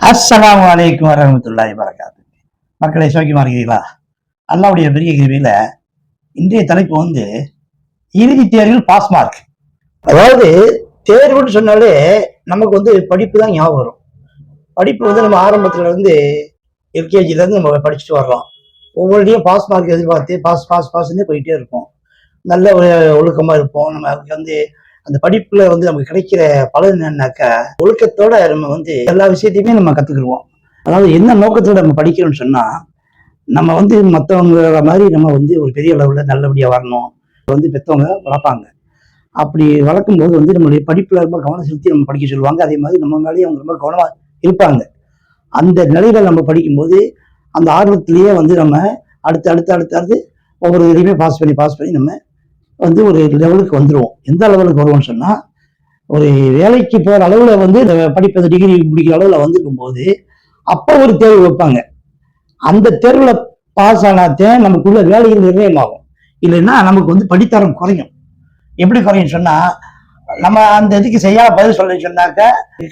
அஸ்ஸலாமு அலைக்கும் வரஹ்மத்துல்லாஹி வரகாத்து மக்களை சோக்கியமா இருக்கிறீங்களா அல்லாவுடைய பெரிய கிருவியில இன்றைய தலைப்பு வந்து இறுதி தேர்வில் பாஸ் மார்க் அதாவது தேர்வுன்னு சொன்னாலே நமக்கு வந்து படிப்பு தான் ஞாபகம் வரும். படிப்பு வந்து நம்ம ஆரம்பத்துல இருந்து எல்கேஜில இருந்து நம்ம படிச்சுட்டு வர்றோம் ஒவ்வொருடையும் பாஸ் மார்க் எதிர்பார்த்து பாஸ் பாஸ் பாஸ்ன்னு போயிட்டே இருப்போம். நல்ல ஒரு ஒழுக்கமா இருப்போம். நமக்கு வந்து அந்த படிப்புல வந்து நமக்கு கிடைக்கிற பலன் என்னன்னாக்கா ஒழுக்கத்தோட நம்ம வந்து எல்லா விஷயத்தையுமே நம்ம கத்துக்கிடுவோம். அதாவது என்ன நோக்கத்தோட நம்ம படிக்கிறோம்னு சொன்னா நம்ம வந்து மற்றவங்க மாதிரி நம்ம வந்து ஒரு பெரிய அளவுல நல்லபடியா வரணும். வந்து பெற்றவங்க வளர்ப்பாங்க. அப்படி வளர்க்கும் போது வந்து நம்மளுடைய படிப்புல ரொம்ப கவனம் செலுத்தி நம்ம படிக்க சொல்லுவாங்க. அதே மாதிரி நம்ம மேலேயும் அவங்க ரொம்ப கவனமா இருப்பாங்க. அந்த நிலையில நம்ம படிக்கும்போது அந்த ஆர்வத்திலேயே வந்து நம்ம அடுத்து அடுத்து அடுத்து அடுத்து ஒவ்வொரு இதுலையுமே பாஸ் பண்ணி பாஸ் பண்ணி நம்ம வந்து ஒரு லெவலுக்கு வந்துடுவோம் எந்த லெவலுக்கு வருவோம்னு சொன்னால் ஒரு வேலைக்கு போகிற அளவில் வந்து இந்த படிப்பது டிகிரி முடிக்கிற அளவில் வந்துக்கும் போது அப்போ ஒரு தேர்வு வைப்பாங்க. அந்த தேர்வில் பாஸ் ஆனாத்தே நமக்குள்ள வேலைகள் நிர்ணயமாகும். இல்லைன்னா நமக்கு வந்து படித்தரம் குறையும். எப்படி குறையும் சொன்னால் நம்ம அந்த இதுக்கு செய்யாத பதில் சொல்ல சொன்னாக்க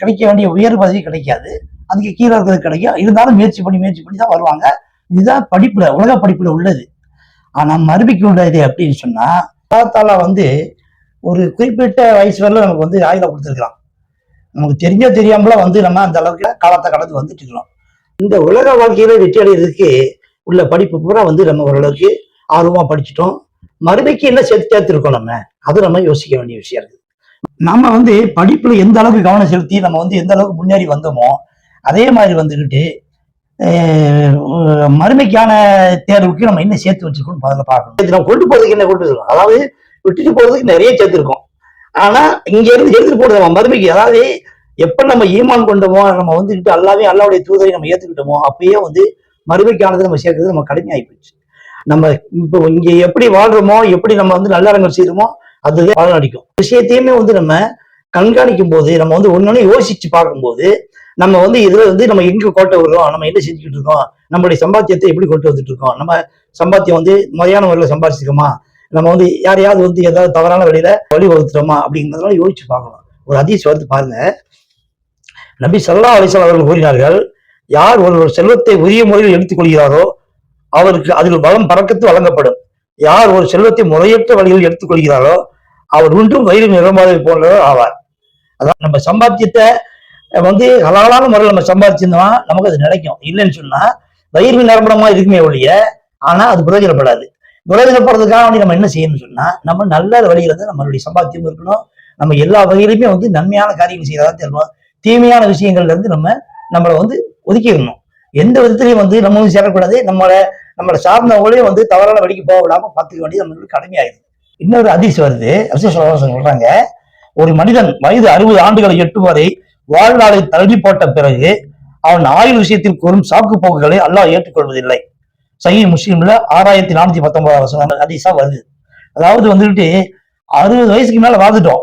கிடைக்க வேண்டிய உயர் பதவி கிடைக்காது. அதுக்கு கீழே இருக்கிறது கிடைக்கும். இருந்தாலும் முயற்சி பண்ணி முயற்சி பண்ணி தான் வருவாங்க. இதுதான் படிப்பில் உலக படிப்பில் உள்ளது. ஆனால் மறுபிக்கு உள்ளது அப்படின்னு சொன்னால் சொன்னா காலத்தால வந்து ஒரு குறிப்பிட்ட வயசு வரல நமக்கு வந்து ஆயுதம் கொடுத்துருக்கலாம். நமக்கு தெரிஞ்சோ தெரியாமல வந்து நம்ம அந்த அளவுக்கு காலத்தை கடந்து வந்துட்டு இருக்கிறோம். இந்த உலக வாழ்க்கையில வெற்றி அடைகிறதுக்கு உள்ள படிப்பு பூரா வந்து நம்ம ஓரளவுக்கு ஆர்வமா படிச்சிட்டோம். மறுமைக்கு என்ன சேர்த்து சேர்த்துருக்கோம் நம்ம? அது நம்ம யோசிக்க வேண்டிய விஷயம் இருக்கு. நம்ம வந்து படிப்புல எந்த அளவுக்கு கவனம் செலுத்தி நம்ம வந்து எந்த அளவுக்கு முன்னேறி வந்தோமோ அதே மாதிரி வந்துக்கிட்டு மறுமைக்கான தேர்வுக்கு நம்ம என்ன சேர்த்து வச்சிருக்கோம் முதல்ல பார்க்கணும். இது நம்ம கொண்டு போகிறதுக்கு என்ன கொண்டு வச்சிருக்கோம்? அதாவது விட்டுட்டு போகிறதுக்கு நிறைய சேர்த்துருக்கோம். ஆனால் இங்கே இருந்து எடுத்துட்டு போகிறது நம்ம மறுமைக்கு அதாவது எப்போ நம்ம ஈமான் கொண்டோமோ நம்ம வந்துக்கிட்டு அல்லாவே அல்லாவுடைய தூதரை நம்ம ஏற்றுக்கிட்டோமோ அப்பயே வந்து மறுமைக்கானது நம்ம சேர்க்கறது நம்ம கடுமையாகி போச்சு. நம்ம இப்போ இங்கே எப்படி வாழ்றோமோ எப்படி நம்ம வந்து நல்லறங்கள் செய்கிறோமோ அதுவே பலன் அடிக்கும் விஷயத்தையுமே வந்து நம்ம கண்காணிக்கும் போது நம்ம வந்து ஒன்னொன்னு யோசிச்சு பார்க்கும்போது நம்ம வந்து இதுல வந்து நம்ம எங்க கோட்டை விடுறோம் நம்ம என்ன செஞ்சுக்கிட்டு இருக்கோம் நம்மளுடைய சம்பாத்தியத்தை எப்படி கொண்டு வந்துட்டு இருக்கோம் நம்ம சம்பாத்தியம் வந்து முறையான முறையில் சம்பாதிச்சிருக்கோமா நம்ம வந்து யாரையாவது வந்து ஏதாவது தவறான வழியில வழி வகுத்துறோமா அப்படிங்கிறதெல்லாம் யோசிச்சு பார்க்கணும். ஒரு அதிச வருது பாருங்க. நபி சல்லா அலிசல் அவர்கள் கூறினார்கள் யார் ஒரு செல்வத்தை உரிய முறையில் எடுத்துக்கொள்கிறாரோ அவருக்கு அதில் பலம் பறக்கத்து வழங்கப்படும். யார் ஒரு செல்வத்தை முறையற்ற வழியில் எடுத்துக்கொள்கிறாரோ அவர் ஒன்றும் வயிறு நிரம்பாதவை போன்றவர் ஆவார். அதான் நம்ம சம்பாத்தியத்தை வந்து ஹலாலான முறையில் நம்ம சம்பாதிச்சிருந்தோம்னா நமக்கு அது நினைக்கும் இல்லைன்னு சொன்னா வயிறு நிரம்பணமா இருக்குமே ஒழிய ஆனா அது பிரயோஜனப்படாது. பிரயோஜனப்படுறதுக்காக வேண்டி நம்ம என்ன செய்யணும்னு சொன்னா நம்ம நல்ல வழியில இருந்து நம்மளுடைய சம்பாத்தியம் இருக்கணும். நம்ம எல்லா வகையிலுமே வந்து நன்மையான காரியங்கள் செய்யறதா தெரியணும் தீமையான விஷயங்கள்ல இருந்து நம்ம நம்மளை வந்து ஒதுக்கிடணும் எந்த விதத்திலையும் வந்து நம்ம வந்து சேரக்கூடாது. நம்மளை நம்மளை சார்ந்தவங்களையும் வந்து தவறான வழிக்கு போக விடாம பார்த்துக்க வேண்டியது நம்மளுக்கு கடமையாயிருது இன்னொரு அதிர்ச்சி வருது. ரசூல் ஸல்லல்லாஹு சொல்றாங்க ஒரு மனிதன் வயது அறுபது ஆண்டுகளை எட்டும் வரை வாழ்நாளை தள்ளி போட்ட பிறகு அவன் ஆயுள் விஷயத்தில் கூறும் சாக்கு போக்குகளை அல்லாஹ் ஏற்றுக்கொள்வதில்லை. சஹீ முஸ்லீம்ல ஆறாயிரத்தி நானூத்தி பத்தொன்பதாம் வருஷம் அதிசா வருது. அதாவது வந்துட்டு அறுபது வயசுக்கு மேல வாழ்ந்துட்டோம்.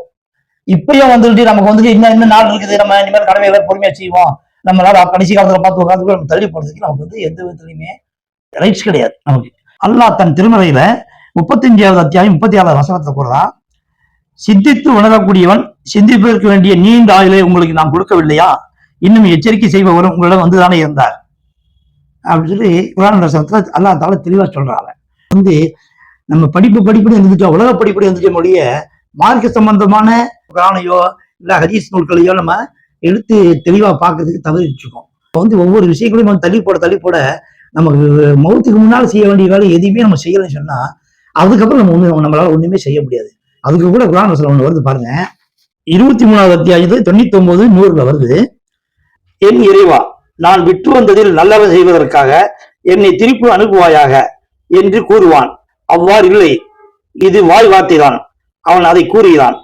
இப்பயும் வந்துட்டு நமக்கு வந்துட்டு இன்னும் இன்னும் நாள் இருக்குது. நம்ம இனிமேல் கடமைகளை பொறுமையா செய்வோம். நம்மளால கடைசி காலத்துல பார்த்து உட்காந்து நம்ம தள்ளி போடுறதுக்கு நமக்கு வந்து எந்த விதத்துலையுமே ரைட்ஸ் கிடையாது நமக்கு. அல்லாஹ் தன் திருமறையில முப்பத்தஞ்சாவது அத்தியாயம் முப்பத்தி ஆறாவது வசனத்தை கூறுறான் சித்தித்து உணரக்கூடியவன் சிந்திப்பதற்கு வேண்டிய நீண்ட ஆயுளை உங்களுக்கு நாம் கொடுக்கவில்லையா? இன்னும் எச்சரிக்கை செய்பவரும் உங்களிடம் வந்துதானே இருந்தார். அப்படின்னு சொல்லி குரான் வசனத்துல அல்லா தால தெளிவா சொல்றாங்க. வந்து நம்ம படிப்பு படிப்படி இருந்துட்டோம் உலக படிப்படி இருந்துச்ச மொழிய மார்க்க சம்பந்தமான குரானையோ இல்ல ஹதீஸ் நூல்களையோ நம்ம எடுத்து தெளிவா பார்க்கறதுக்கு தவறிச்சிருக்கோம் இப்போ வந்து ஒவ்வொரு விஷயங்களையும் நம்ம தள்ளி போட தள்ளி போட நமக்கு மௌத்துக்கு முன்னால் செய்ய வேண்டிய வேலை எதையுமே நம்ம செய்யலைன்னு சொன்னா அதுக்கப்புறம் நம்ம ஒண்ணு நம்மளால ஒண்ணுமே செய்ய முடியாது. அதுக்கு கூட குரான் ரசனம் ஒண்ணு வருது பாருங்க. இருபத்தி மூணாவது அத்தியாயத்து தொண்ணூத்தி ஒன்பது நூறுல வருது என் இறைவா நான் விட்டு வந்ததில் நல்லவை செய்வதற்காக என்னை திருப்பி அனுப்புவாயாக என்று கூறுவான். அவ்வாறு இல்லை இது வாய் வார்த்தைதான். அவன் அதை கூறுகிறான்.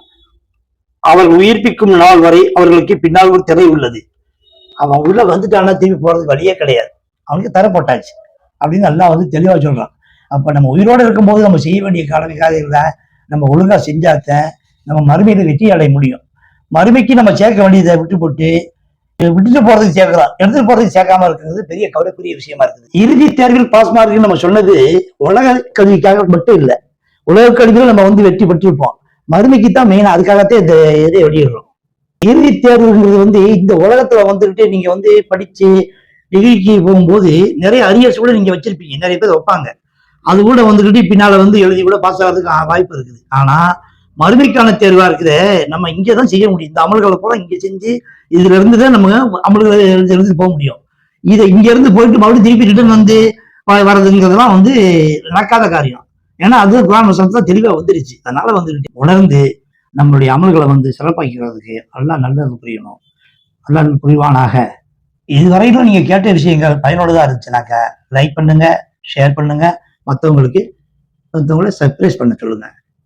அவள் உயிர்ப்பிக்கும் நாள் வரை அவர்களுக்கு பின்னால் ஒரு திரை உள்ளது. அவன் உள்ள வந்துட்டான்னா திரும்பி போறதுக்கு வழியே கிடையாது. அவனுக்கு தரப்பட்டாச்சு அப்படின்னு நல்லா வந்து தெளிவா சொல்றான். அப்ப நம்ம உயிரோட இருக்கும்போது நம்ம செய்ய வேண்டிய கடமை காரியங்களை நம்ம ஒழுங்கா செஞ்சாத்தான் நம்ம மறுமையில வெற்றி அடைய முடியும். மறுமைக்கு நம்ம சேர்க்க வேண்டியதை விட்டு போட்டு விட்டுட்டு போறதுக்கு சேர்க்கலாம். எடுத்துட்டு போறதுக்கு சேர்க்காம இருக்கிறது பெரிய கவலைக்குரிய விஷயமா இருக்குது. இறுதி தேர்வில் பாஸ் மார்க் நம்ம சொன்னது உலக கல்விக்காக மட்டும் இல்லை. உலக கல்வியில நம்ம வந்து வெற்றி பெற்றிருப்போம். மறுமைக்கு தான் மெயின் அதுக்காகத்தான் இந்த இதை வெளியிடுறோம். இறுதி தேர்வுங்கிறது வந்து இந்த உலகத்துல வந்துகிட்டு நீங்க வந்து படிச்சு டிகிரிக்கு போகும்போது நிறைய அரியர்ஸ் கூட நீங்க வச்சிருப்பீங்க. நிறைய பேர் வைப்பாங்க. அது கூட வந்துகிட்டு பின்னால வந்து எழுதி கூட பாஸ் ஆகிறதுக்கு வாய்ப்பு இருக்குது. ஆனா மறுமைக்கான தேர்வா இருக்குது. நம்ம இங்கே தான் செய்ய முடியும். இந்த அமல்களை கூட இங்க செஞ்சு இதுல இருந்து தான் நம்ம அமல்களை இருந்து போக முடியும். இதை இங்க இருந்து போயிட்டு மறுபடியும் திருப்பி ரிட்டர்ன் வந்து வர்றதுங்கிறதெல்லாம் வந்து நடக்காத காரியம். ஏன்னா அது குரான் வசனத்துல தெளிவா வந்துருச்சு. அதனால வந்துட்டு உணர்ந்து நம்மளுடைய அமல்களை வந்து சிறப்பாக்கிறதுக்கு எல்லாம் நல்லது புரியணும். நல்லா புரிவானாக. இதுவரையிலும் நீங்க கேட்ட விஷயங்கள் பயனுள்ளதா இருந்துச்சுனாக்க லைக் பண்ணுங்க ஷேர் பண்ணுங்க. மற்றவங்களுக்கு மற்றவங்களை சர்ப்ரைஸ் பண்ண சொல்லுங்க.